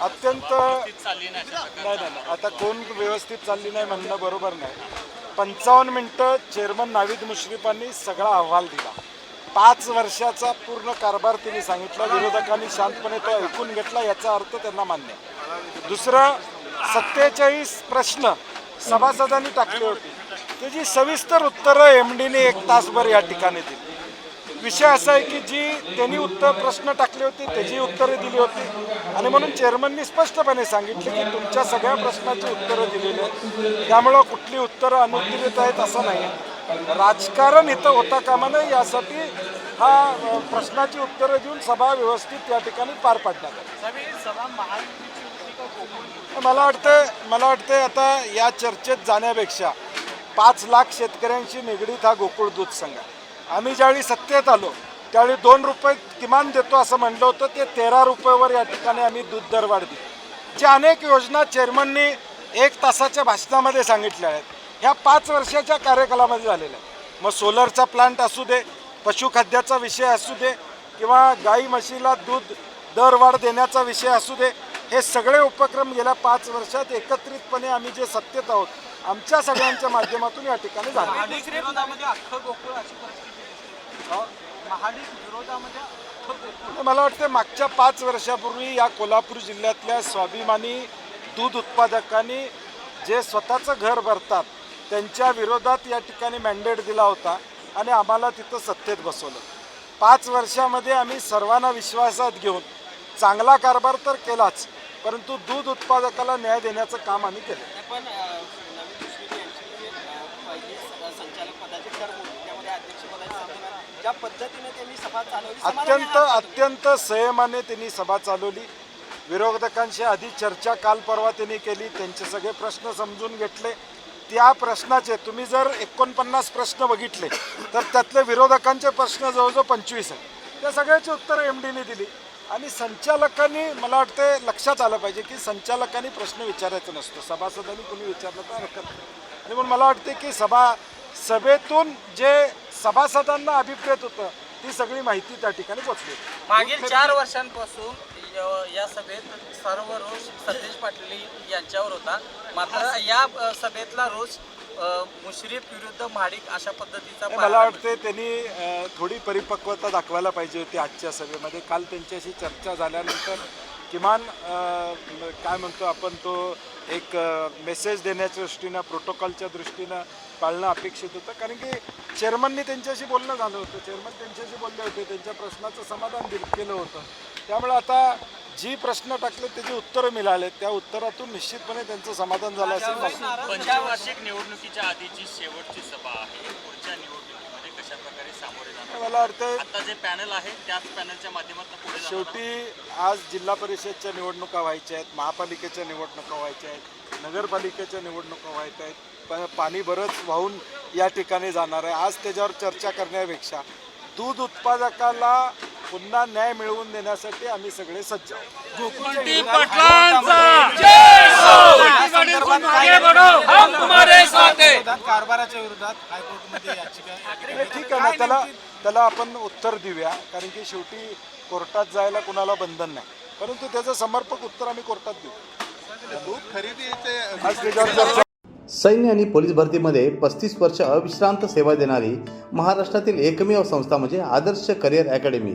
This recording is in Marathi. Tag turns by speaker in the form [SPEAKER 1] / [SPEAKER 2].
[SPEAKER 1] अत्यंत
[SPEAKER 2] चालली नाही अशा प्रकारचं.
[SPEAKER 1] नाही नाही. नाही. आता कोण व्यवस्थित चालली नाही म्हणणं बरोबर नाही. पंचावन्न मिनटं चेअरमन नावीद मुश्रीफांनी सगळा अहवाल दिला. पाच वर्षाचा पूर्ण कारभार त्यांनी सांगितला. विरोधकांनी शांतपणे तो ऐकून घेतला. याचा अर्थ त्यांना मान्य. दुसरं सत्तेचाळीस प्रश्न सभासदांनी टाकले होते. त्याची सविस्तर उत्तरं एम डीने एक तासभर या ठिकाणी दिली. विषय असा आहे की जी त्यांनी उत्तर प्रश्न टाकले होते त्याची उत्तरे दिली होती. आणि म्हणून चेअरमननी स्पष्टपणे सांगितले की तुमच्या सगळ्या प्रश्नाची उत्तरं दिलेली आहेत. त्यामुळं कुठली उत्तरं अनुत्तरित आहेत असं नाही राजकारण इथं होता कामा नये यासाठी हा प्रश्नाची उत्तरं देऊन सभा व्यवस्थित या ठिकाणी पार पाडण्यात मला वाटतं मला वाटतं आता या चर्चेत जाण्यापेक्षा पाच लाख शेतकऱ्यांशी निगडीत हा गोकुळ दूध संघ. आम्ही ज्यावेळी सत्तेत आलो त्यावेळी दोन रुपये किमान देतो असं म्हणलं होतं ते तेरा रुपयेवर या ठिकाणी आम्ही दूध दरवाढ दिली ज्या अनेक योजना चेअरमननी एक तासाच्या भाषणामध्ये सांगितल्या आहेत ह्या पाच वर्षाच्या कार्यकालामध्ये झालेल्या आहेत. मग सोलरचा प्लांट असू दे पशुखाद्याचा विषय असू दे किंवा गाई म्हशीला दूध दरवाढ देण्याचा विषय असू दे हे सगळे उपक्रम गेल्या पाच वर्षात एकत्रितपणे आम्ही जे सत्तेत आहोत आमच्या सगळ्यांच्या माध्यमातून या ठिकाणी झाले.
[SPEAKER 2] गोकुळ
[SPEAKER 1] मला वाटतं मागच्या पाच वर्षापूर्वी या कोल्हापूर जिल्ह्यातल्या स्वाभिमानी दूध उत्पादकांनी जे स्वतःचं घर भरतात त्यांच्या विरोधात या ठिकाणी मॅन्डेट दिला होता आणि आम्हाला तिथं सत्तेत बसवलं. पाच वर्षामध्ये आम्ही सर्वांना विश्वासात घेऊन चांगला कारभार तर केलाच परंतु दूध उत्पादकाला न्याय देण्याचं काम आम्ही केलं.
[SPEAKER 2] पण नवीन मुश्रीफ यांची अ, पहिली स- संचालक पदाची टर्म होती. त्यामध्ये अध्यक्षपदाची संधी ज्या पद्धतीने त्यांनी सभा चालवली समाधानी
[SPEAKER 1] अत्यंत
[SPEAKER 2] आहात का तुम्ही?
[SPEAKER 1] अत्यंत संयमाने त्यांनी सभा चालवली. विरोधकांशी आधी चर्चा काल परवा त्यांनी केली. त्यांचे सगळे प्रश्न समजून घेतले. त्या प्रश्नाचे तुम्ही जर एकोणपन्नास प्रश्न बघितले तर त्यातले विरोधकांचे प्रश्न जवळजवळ पंचवीस आहेत. त्या सगळ्याची उत्तरं एम डीने दिली. आणि संचालकांनी मला वाटतं लक्षात आलं पाहिजे की संचालकांनी प्रश्न विचारायचा नसतो. सभासदांनी कुणी विचारलं तर हरकत नाही. आणि म्हणून मला वाटते की सभा सभेतून जे सभासदांना अभिप्रेत होतं ती सगळी माहिती त्या ठिकाणी पोचली
[SPEAKER 3] मागील चार वर्षांपासून य- सभेत सर्व रोष सतेज पाटील यांच्यावर होता. मात्र या सभेतला रोष मुश्रीफ विरुद्ध महाडिक अशा पद्धतीचा
[SPEAKER 1] मला वाटते त्यांनी थोडी परिपक्वता दाखवायला पाहिजे होती आजच्या सभेमध्ये. काल त्यांच्याशी चर्चा झाल्यानंतर किमान काय म्हणतो आपण तो एक मेसेज देण्याच्या दृष्टीनं प्रोटोकॉलच्या दृष्टीनं पाळणं अपेक्षित होतं. कारण की चेअरमननी त्यांच्याशी बोलणं झालं होतं. चेअरमन त्यांच्याशी बोलले होते. त्यांच्या प्रश्नाचं समाधान दिल केलं होतं. त्यामुळे आता जी प्रश्न टाकले त्याची उत्तरं मिळाले त्या उत्तरातून निश्चितपणे त्यांचं समाधान झालं असेल. मला
[SPEAKER 4] पंचवार्षिक निवडणुकीच्या आधीची शेवटची सभा आहे. पुढच्या निवडणुकीमध्ये कशा प्रकारे सामोरे जाणार?
[SPEAKER 1] मला वाटतं
[SPEAKER 4] आता जे पॅनल आहे त्याच पॅनलच्या माध्यमातून पुढे
[SPEAKER 1] शेवटी आज जिल्हा परिषदच्या निवडणुका व्हायच्या आहेत महापालिकेच्या निवडणुका व्हायच्या आहेत नगरपालिकेच्या निवडणुका व्हायच्या आहेत. पण पाणी बरंच वाहून या ठिकाणी जाणार आहे. आज त्याच्यावर चर्चा करण्यापेक्षा दूध उत्पादकाला पुन्हा न्याय मिळवून देण्यासाठी आम्ही सगळे सज्ज
[SPEAKER 5] कारभाराच्या विरोधात
[SPEAKER 1] ठीक आहे ना त्याला त्याला आपण उत्तर देऊया कारण की शेवटी कोर्टात जायला कुणाला बंधन नाही. परंतु त्याचं समर्पक उत्तर आम्ही कोर्टात देऊ. चर्चा
[SPEAKER 6] सैन्य आणि पोलीस भरतीमध्ये पस्तीस वर्ष अविश्रांत सेवा देणारी महाराष्ट्रातील एकमेव संस्था म्हणजे आदर्श करिअर अकॅडमी.